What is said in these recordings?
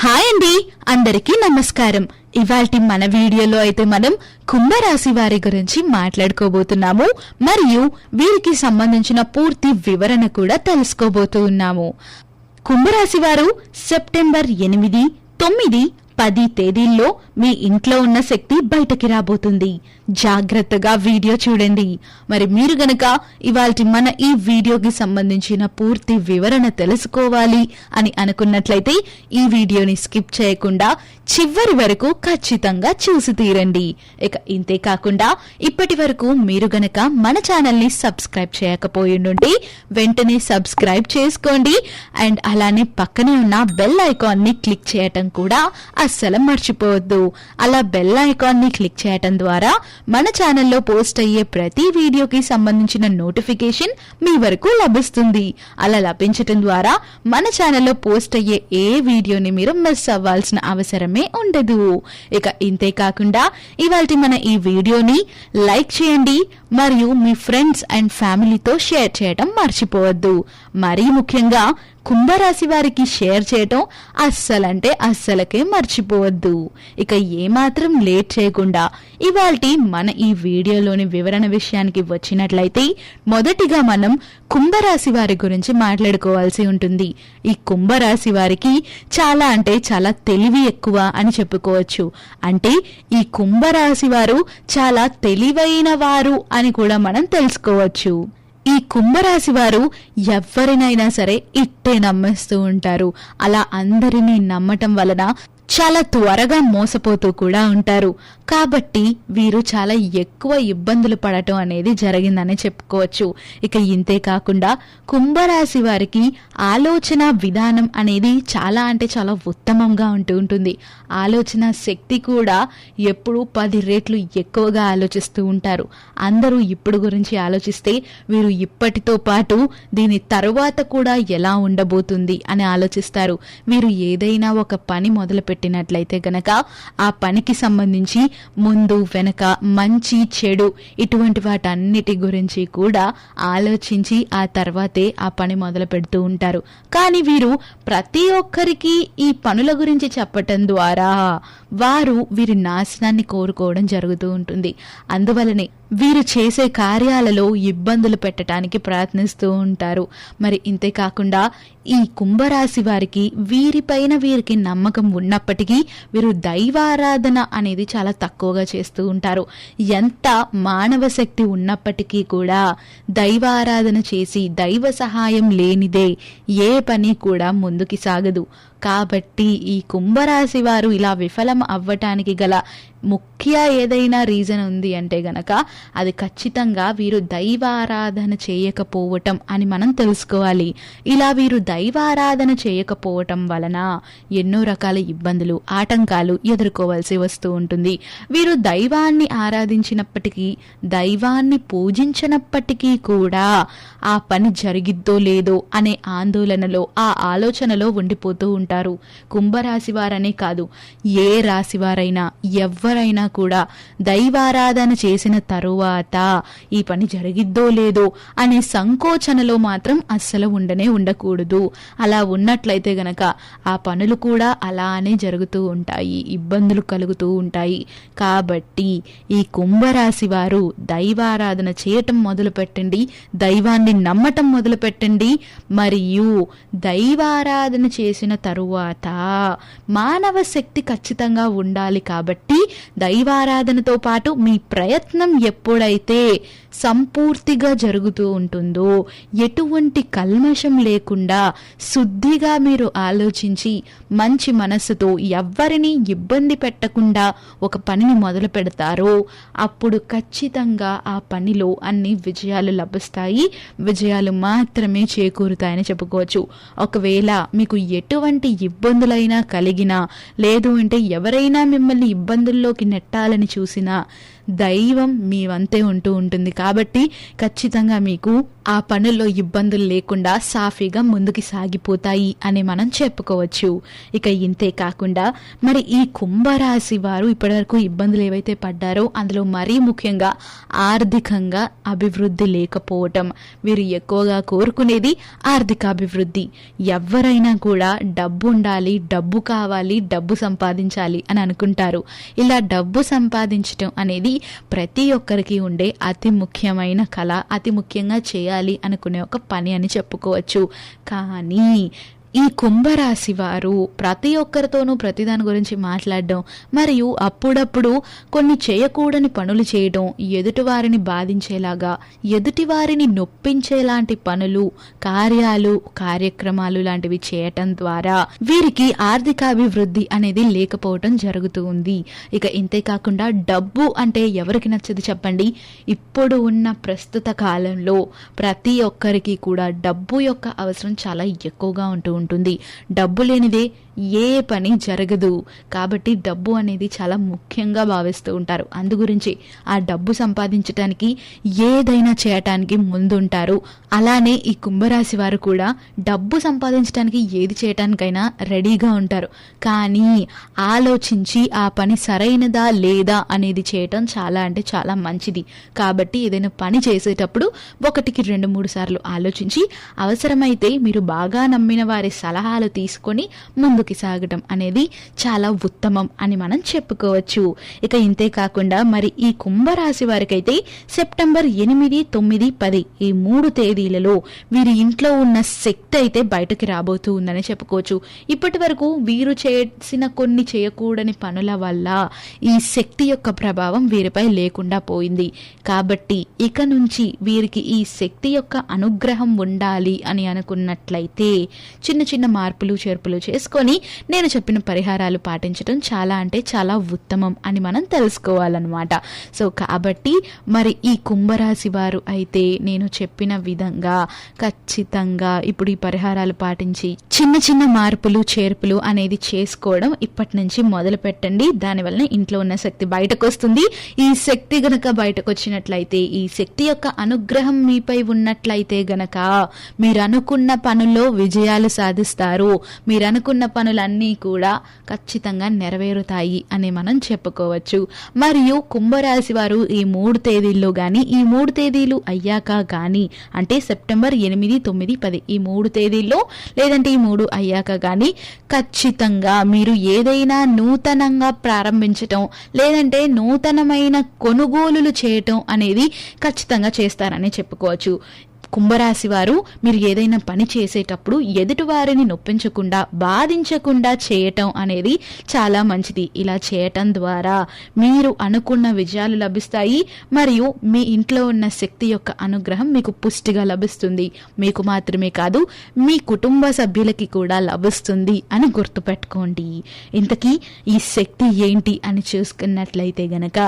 Hi అండి అందరికీ నమస్కారం. ఇవాల్టి మన వీడియోలో అయితే మనం కుంభరాశి వారి గురించి మాట్లాడుకోబోతున్నాము మరియు వీరికి సంబంధించిన పూర్తి వివరణ కూడా తెలుసుకోబోతూ ఉన్నాము. కుంభరాశి వారు సెప్టెంబర్ ఎనిమిది తొమ్మిది పది తేదీల్లో మీ ఇంట్లో ఉన్న శక్తి బయటకి రాబోతుంది. జాగ్రత్తగా వీడియో చూడండి. మరి మీరు గనక ఇవాల్టి మన ఈ వీడియోకి సంబంధించిన పూర్తి వివరణ తెలుసుకోవాలి అని అనుకున్నట్లయితే ఈ వీడియోని స్కిప్ చేయకుండా చివరి వరకు ఖచ్చితంగా చూసి తీరండి. ఇక ఇంతే కాకుండా ఇప్పటి వరకు మీరు గనక మన ఛానల్ని సబ్స్క్రైబ్ చేయకపోయిండుంటే వెంటనే సబ్స్క్రైబ్ చేసుకోండి. అండ్ అలానే పక్కనే ఉన్న బెల్ ఐకాన్ని క్లిక్ చేయటం కూడా అస్సలు మర్చిపోవద్దు. అలా బెల్ ఐకాన్ని క్లిక్ చేయటం ద్వారా మన ఛానల్లో పోస్ట్ అయ్యే ప్రతి వీడియోకి సంబంధించిన నోటిఫికేషన్ మీ వరకు లభిస్తుంది. అలా లభించటం ద్వారా మన ఛానల్లో పోస్ట్ అయ్యే ఏ వీడియోని మీరు మిస్ అవ్వాల్సిన అవసరమే ఉండదు. ఇక ఇంతే కాకుండా ఇవాళ మన ఈ వీడియోని లైక్ చేయండి. మరియు మీ ఫ్రెండ్స్ అండ్ ఫ్యామిలీతో షేర్ చేయటం మర్చిపోవద్దు. మరీ ముఖ్యంగా కుంభరాశి వారికి షేర్ చేయటం అస్సలంటే అస్సలకే మర్చి మర్చిపోవద్దు. ఇక ఏమాత్రం లేట్ చేయకుండా ఇవాల్టి మన ఈ వీడియోలోని వివరణ విషయానికి వచ్చినట్లయితే మొదటిగా మనం కుంభరాశి వారి గురించి మాట్లాడుకోవాల్సి ఉంటుంది. ఈ కుంభరాశి వారికి చాలా అంటే చాలా తెలివి ఎక్కువ అని చెప్పుకోవచ్చు. అంటే ఈ కుంభరాశి వారు చాలా తెలివైన వారు అని కూడా మనం తెలుసుకోవచ్చు. ఈ కుంభరాశి వారు ఎవరినైనా సరే ఇట్టే నమ్మేస్తూ ఉంటారు. అలా అందరినీ నమ్మటం వలన చాలా త్వరగా మోసపోతూ కూడా ఉంటారు. కాబట్టి వీరు చాలా ఎక్కువ ఇబ్బందులు పడటం అనేది జరిగిందని చెప్పుకోవచ్చు. ఇక ఇంతే కాకుండా కుంభరాశి వారికి ఆలోచన విధానం అనేది చాలా అంటే చాలా ఉత్తమంగా ఉంటూ ఉంటుంది. ఆలోచన శక్తి కూడా ఎప్పుడు పది రేట్లు ఎక్కువగా ఆలోచిస్తూ ఉంటారు. అందరూ ఇప్పుడు గురించి ఆలోచిస్తే వీరు ఇప్పటితో పాటు దీని తరువాత కూడా ఎలా ఉండబోతుంది అని ఆలోచిస్తారు. వీరు ఏదైనా ఒక పని మొదలు పెట్టినట్లయితే గనక ఆ పనికి సంబంధించి ముందు వెనక మంచి చెడు ఇటువంటి వాటన్నిటి గురించి కూడా ఆలోచించి ఆ తర్వాతే ఆ పని మొదలు పెడుతూ ఉంటారు. కానీ వీరు ప్రతి ఒక్కరికి ఈ పనుల గురించి చెప్పటం ద్వారా వారు వీరి నాశనాన్ని కోరుకోవడం జరుగుతూ ఉంటుంది. అందువలనే వీరు చేసే కార్యాలలో ఇబ్బందులు పెట్టడానికి ప్రయత్నిస్తూ ఉంటారు. మరి ఇంతేకాకుండా ఈ కుంభరాశి వారికి వీరిపైన వీరికి నమ్మకం ఉన్నప్పటికీ వీరు దైవారాధన అనేది చాలా తక్కువగా చేస్తూ ఉంటారు. ఎంత మానవ శక్తి ఉన్నప్పటికీ కూడా దైవారాధన చేసి దైవ సహాయం లేనిదే ఏ పని కూడా ముందుకి సాగదు. కాబట్టి ఈ కుంభరాశి వారు ఇలా విఫలం అవ్వటానికి గల ముఖ్య ఏదైనా రీజన్ ఉంది అంటే గనక అది ఖచ్చితంగా వీరు దైవారాధన చేయకపోవటం అని మనం తెలుసుకోవాలి. ఇలా వీరు దైవారాధన చేయకపోవటం వలన ఎన్నో రకాల ఇబ్బందులు ఆటంకాలు ఎదుర్కోవాల్సి వస్తూ ఉంటుంది. వీరు దైవాన్ని ఆరాధించినప్పటికీ దైవాన్ని పూజించినప్పటికీ కూడా ఆ పని జరిగిద్దో లేదో అనే ఆందోళనలో ఆ ఆలోచనలో ఉండిపోతూ ఉంటారు. కుంభరాశి వారనే కాదు ఏ రాశివారైనా ఎవ్వరు ఎవరైనా కూడా దైవారాధన చేసిన తరువాత ఈ పని జరిగిద్దో లేదో అనే సంకోచనలో మాత్రం అస్సలు ఉండనే ఉండకూడదు. అలా ఉన్నట్లయితే గనక ఆ పనులు కూడా అలానే జరుగుతూ ఉంటాయి. ఇబ్బందులు కలుగుతూ ఉంటాయి. కాబట్టి ఈ కుంభరాశి వారు దైవారాధన చేయటం మొదలు పెట్టండి దైవాన్ని నమ్మటం మొదలు పెట్టండి మరియు దైవారాధన చేసిన తరువాత మానవ శక్తి ఖచ్చితంగా ఉండాలి కాబట్టి దైవారాధనతో పాటు మీ ప్రయత్నం ఎప్పుడైతే సంపూర్తిగా జరుగుతూ ఉంటుందో ఎటువంటి కల్మషం లేకుండా శుద్ధిగా మీరు ఆలోచించి మంచి మనస్సుతో ఎవ్వరిని ఇబ్బంది పెట్టకుండా ఒక పనిని మొదలు పెడతారో అప్పుడు ఖచ్చితంగా ఆ పనిలో అన్ని విజయాలు లభిస్తాయి. విజయాలు మాత్రమే చేకూరుతాయని చెప్పుకోవచ్చు. ఒకవేళ మీకు ఎటువంటి ఇబ్బందులైనా కలిగినా లేదు అంటే ఎవరైనా మిమ్మల్ని ఇబ్బందుల్లోకి నెట్టాలని చూసినా దైవం మీ వంతే ఉంటూ ఉంటుంది. కాబట్టి ఖచ్చితంగా మీకు ఆ పనుల్లో ఇబ్బందులు లేకుండా సాఫీగా ముందుకు సాగిపోతాయి అని మనం చెప్పుకోవచ్చు. ఇక ఇంతే కాకుండా మరి ఈ కుంభరాశి వారు ఇప్పటివరకు ఇబ్బందులు ఏవైతే పడ్డారో అందులో మరీ ముఖ్యంగా ఆర్థికంగా అభివృద్ధి లేకపోవటం. వీరు ఎక్కువగా కోరుకునేది ఆర్థిక అభివృద్ధి. ఎవరైనా కూడా డబ్బు ఉండాలి డబ్బు కావాలి డబ్బు సంపాదించాలి అని అనుకుంటారు. ఇలా డబ్బు సంపాదించటం అనేది ప్రతి ఒక్కరికి ఉండే అతి ముఖ్యమైన కళ అతి ముఖ్యంగా చేయాలి అనుకునే ఒక పని అని చెప్పుకోవచ్చు. కానీ ఈ కుంభరాశి వారు ప్రతి ఒక్కరితోనూ ప్రతిదాని గురించి మాట్లాడడం మరియు అప్పుడప్పుడు కొన్ని చేయకూడని పనులు చేయడం ఎదుటివారిని బాధించేలాగా ఎదుటివారిని నొప్పించేలాంటి పనులు కార్యాలు కార్యక్రమాలు లాంటివి చేయటం ద్వారా వీరికి ఆర్థికాభివృద్ధి అనేది లేకపోవటం జరుగుతూ ఉంది. ఇక ఇంతే కాకుండా డబ్బు అంటే ఎవరికి నచ్చదు చెప్పండి. ఇప్పుడు ఉన్న ప్రస్తుత కాలంలో ప్రతి ఒక్కరికి కూడా డబ్బు యొక్క అవసరం చాలా ఎక్కువగా ఉంటూ ఉంటుంది. డబ్బు లేనిదే ఏ పని జరగదు. కాబట్టి డబ్బు అనేది చాలా ముఖ్యంగా భావిస్తూ ఉంటారు. అందు గురించి ఆ డబ్బు సంపాదించడానికి ఏదైనా చేయటానికి ముందుంటారు. అలానే ఈ కుంభరాశి వారు కూడా డబ్బు సంపాదించడానికి ఏది చేయటానికైనా రెడీగా ఉంటారు. కానీ ఆలోచించి ఆ పని సరైనదా లేదా అనేది చేయటం చాలా అంటే చాలా మంచిది. కాబట్టి ఏదైనా పని చేసేటప్పుడు ఒకటికి రెండు మూడు సార్లు ఆలోచించి అవసరమైతే మీరు బాగా నమ్మిన వారి సలహాలు తీసుకొని ముందుకు సాగటం అనేది చాలా ఉత్తమం అని మనం చెప్పుకోవచ్చు. ఇక ఇంతే కాకుండా మరి ఈ కుంభరాశి వారికైతే సెప్టెంబర్ ఎనిమిది తొమ్మిది పది ఈ మూడు తేదీలలో వీరి ఇంట్లో ఉన్న శక్తి అయితే బయటకి రాబోతూ ఉందని చెప్పుకోవచ్చు. ఇప్పటి వరకు వీరు చేసిన కొన్ని చేయకూడని పనుల వల్ల ఈ శక్తి యొక్క ప్రభావం వీరిపై లేకుండా పోయింది. కాబట్టి ఇక నుంచి వీరికి ఈ శక్తి యొక్క అనుగ్రహం ఉండాలి అని అనుకున్నట్లయితే చిన్న చిన్న మార్పులు చేర్పులు చేసుకొని నేను చెప్పిన పరిహారాలు పాటించడం చాలా అంటే చాలా ఉత్తమం అని మనం తెలుసుకోవాలన్నమాట. సో కాబట్టి మరి ఈ కుంభరాశి వారు అయితే నేను చెప్పిన విధంగా ఖచ్చితంగా ఇప్పుడు ఈ పరిహారాలు పాటించి చిన్న చిన్న మార్పులు చేర్పులు అనేది చేసుకోవడం ఇప్పటి నుంచి మొదలు పెట్టండి. దానివల్ల ఇంట్లో ఉన్న శక్తి బయటకు వస్తుంది ఈ శక్తి గనక బయటకు వచ్చినట్లయితే ఈ శక్తి యొక్క అనుగ్రహం మీపై ఉన్నట్లయితే గనక మీరు అనుకున్న పనుల్లో విజయాలు సాధిస్తారు. మీరు అనుకున్న పనులన్నీ కూడా ఖచ్చితంగా నెరవేరుతాయి అని మనం చెప్పుకోవచ్చు. మరియు కుంభరాశి వారు ఈ మూడు తేదీల్లో కానీ ఈ మూడు తేదీలు అయ్యాక కానీ అంటే సెప్టెంబర్ ఎనిమిది తొమ్మిది పది ఈ మూడు తేదీల్లో లేదంటే ఈ మూడు అయ్యాక కానీ ఖచ్చితంగా మీరు ఏదైనా నూతనంగా ప్రారంభించటం లేదంటే నూతనమైన కొనుగోలులు చేయటం అనేది ఖచ్చితంగా చేస్తారని చెప్పుకోవచ్చు. కుంభరాశి వారు మీరు ఏదైనా పని చేసేటప్పుడు ఎదుటి వారిని నొప్పించకుండా బాధించకుండా చేయటం అనేది చాలా మంచిది. ఇలా చేయటం ద్వారా మీరు అనుకున్న విజయాలు లభిస్తాయి. మరియు మీ ఇంట్లో ఉన్న శక్తి యొక్క అనుగ్రహం మీకు పుష్టిగా లభిస్తుంది. మీకు మాత్రమే కాదు మీ కుటుంబ సభ్యులకి కూడా లభిస్తుంది అని గుర్తుపెట్టుకోండి. ఇంతకీ ఈ శక్తి ఏంటి అని చూసుకున్నట్లయితే గనక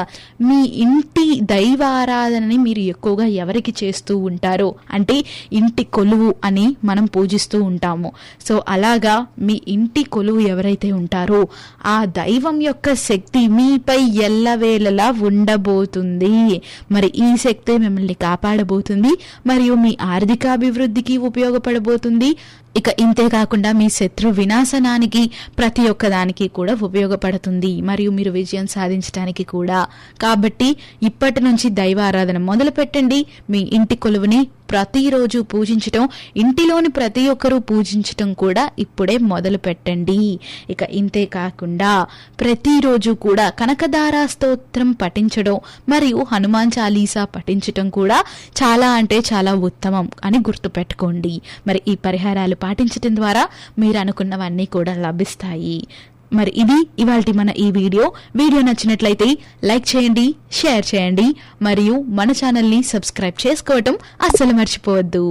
మీ ఇంటి దైవారాధనని మీరు ఎక్కువగా ఎవరికి చేస్తూ ఉంటారో అంటే ఇంటి కొలువు అని మనం పూజిస్తూ ఉంటాము. సో అలాగా మీ ఇంటి కొలువు ఎవరైతే ఉంటారో ఆ దైవం యొక్క శక్తి మీపై ఎల్లవేళలా ఉండబోతుంది. మరి ఈ శక్తి మిమ్మల్ని కాపాడబోతుంది మరియు మీ ఆర్థికాభివృద్ధికి ఉపయోగపడబోతుంది. ఇక ఇంతే కాకుండా మీ శత్రు వినాశనానికి ప్రతి ఒక్కదానికి కూడా ఉపయోగపడుతుంది. మరియు మీరు విజయం సాధించడానికి కూడా. కాబట్టి ఇప్పటి నుంచి దైవారాధన మొదలు పెట్టండి. మీ ఇంటి కొలువుని ప్రతిరోజు పూజించటం ఇంటిలోని ప్రతి ఒక్కరూ పూజించటం కూడా ఇప్పుడే మొదలు పెట్టండి. ఇక ఇంతే కాకుండా ప్రతిరోజు కూడా కనకదారా స్తోత్రం పఠించడం మరియు హనుమాన్ చాలీసా పఠించటం కూడా చాలా అంటే చాలా ఉత్తమం అని గుర్తుపెట్టుకోండి. మరి ఈ పరిహారాలు పాటించటం ద్వారా మీరు అనుకున్నవన్నీ కూడా లభిస్తాయి. మరి ఇది ఇవాళ మన ఈ వీడియో. వీడియో నచ్చినట్లయితే లైక్ చేయండి షేర్ చేయండి మరియు మన ఛానల్ని సబ్స్క్రైబ్ చేసుకోవటం అస్సలు మర్చిపోవద్దు.